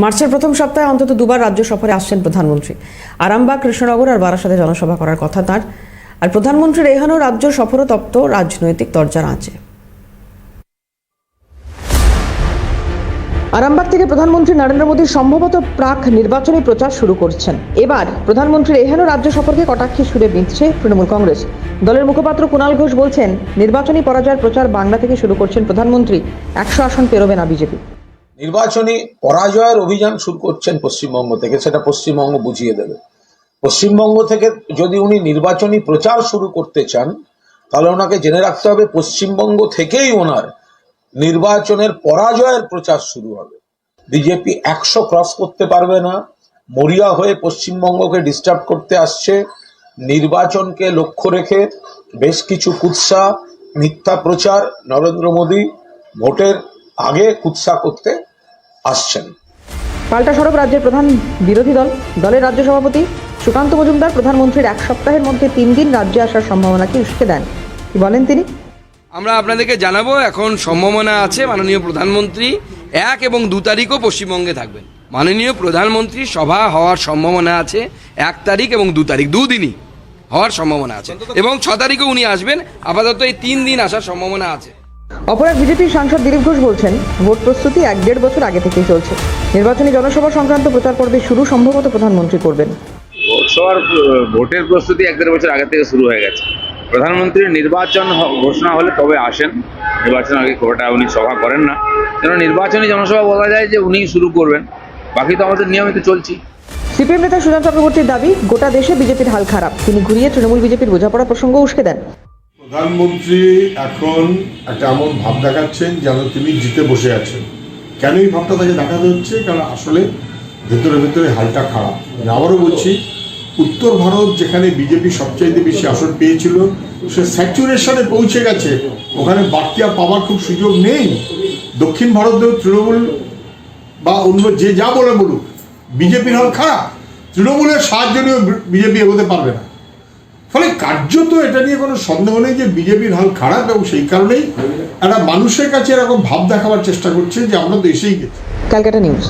মার্চের প্রথম সপ্তাহে অন্তত দুবার রাজ্য সফরে আসছেন প্রধানমন্ত্রী। আরামবাগ, কৃষ্ণনগর আর বারাসাতে জনসভা করার কথা তার। আর প্রধানমন্ত্রীর এখানেও রাজ্য সফরও তপ্ত রাজনৈতিক দরজার আছে আরামবাগ থেকে প্রধানমন্ত্রী নরেন্দ্র মোদী সম্ভবত প্রাক নির্বাচনী প্রচার শুরু করছেন। এবার প্রধানমন্ত্রীর এহেন রাজ্য সফরকে কটাক্ষে সুরে বিঁধছে তৃণমূল কংগ্রেস। দলের মুখপাত্র কুণাল ঘোষ বলছেন, নির্বাচনী পরাজয়ের প্রচার বাংলা থেকে শুরু করছেন প্রধানমন্ত্রী। একশো আসন পেরোবে না বিজেপি। নির্বাচনী পরাজয়ের অভিযান শুরু করছেন পশ্চিমবঙ্গ থেকে, সেটা পশ্চিমবঙ্গ বুঝিয়ে দেবে। পশ্চিমবঙ্গ থেকে যদি উনি নির্বাচনী প্রচার শুরু করতে চান, তাহলে ওনাকে জেনে রাখতে হবে পশ্চিমবঙ্গ থেকেই ওনার নির্বাচনের পরাজয়ের প্রচার শুরু হবে। বিজেপি একশো ক্রস করতে পারবে না, মরিয়া হয়ে পশ্চিমবঙ্গকে ডিস্টার্ব করতে আসছে, নির্বাচনকে লক্ষ্য রেখে বেশ কিছু কুৎসা, মিথ্যা প্রচার, নরেন্দ্র মোদী ভোটের আগে কুৎসা করতে আসছেন। পাল্টা সরব রাজ্যের প্রধান বিরোধী দল দলের রাজ্য সভাপতি সুকান্ত মজুমদার প্রধানমন্ত্রীর এক সপ্তাহের মধ্যে তিন দিন রাজ্যে আসার সম্ভাবনাকে উস্কে দেন? কি বলেন তিনি? আমরা আপনাদেরকে জানাব এখন সম্ভাবনা আছে মাননীয় প্রধানমন্ত্রী এক এবং দু তারিখও পশ্চিমবঙ্গে থাকবেন। মাননীয় প্রধানমন্ত্রী সভা হওয়ার সম্ভাবনা আছে এক তারিখ এবং দু তারিখ দুদিনই হওয়ার সম্ভাবনা আছে। এবং ছ তারিখও উনি আসবেন আপাতত এই তিন দিন আসার সম্ভাবনা আছে। অপর এক বিজেপির সাংসদ দিলীপ ঘোষ বলছেন ভোট প্রস্তুতি এক দেড় বছর আগে থেকেই চলছে। নির্বাচনী জনসভা সংক্রান্ত প্রচার পর্বে শুরু সম্ভবত প্রধানমন্ত্রী করবেন। লোকসভার ভোটের প্রস্তুতি এক দেড় বছর আগে থেকে শুরু হয়ে গেছে। প্রধানমন্ত্রীর নির্বাচন ঘোষণা হলে তবে আসেন। নির্বাচন আগে একটা উনি সভা করেন না। কেন নির্বাচনী জনসভা বলা যায় যে উনি শুরু করবেন। বাকি তো আমাদের নিয়মিত চলছি সিপিএম নেতা সুজন চক্রবর্তীর দাবি গোটা দেশে বিজেপির হাল খারাপ। তিনি ঘুরিয়ে তৃণমূল বিজেপির বোঝাপড়া প্রসঙ্গ উস্কে দেন। প্রধানমন্ত্রী এখন একটা এমন ভাব দেখাচ্ছেন যেন তিনি জিতে বসে আছেন। কেন এই ভাবটা তাকে দেখাতে হচ্ছে? কারণ আসলে ভেতরে ভেতরে হালটা খারাপ। আমি আবারও বলছি, উত্তর ভারত যেখানে বিজেপি সবচাইতে বেশি আসন পেয়েছিল, সে স্যাচুরেশনে পৌঁছে গেছে। ওখানে বাড়তি আর পাওয়ার খুব সুযোগ নেই। দক্ষিণ ভারতেও তৃণমূল বা অন্য যে যা বলে বলুক, বিজেপির হল খারাপ। তৃণমূলের সাহায্য নিয়েও বিজেপি এগোতে পারবে না। ফলে কার্যত এটা নিয়ে কোনো সন্দেহ নেই যে বিজেপির হাল খারাপ এবং সেই কারণেই একটা মানুষের কাছে এরকম ভাব দেখাবার চেষ্টা করছে যে আমরা তো এসেই গেছি। ক্যালকাটা নিউজ।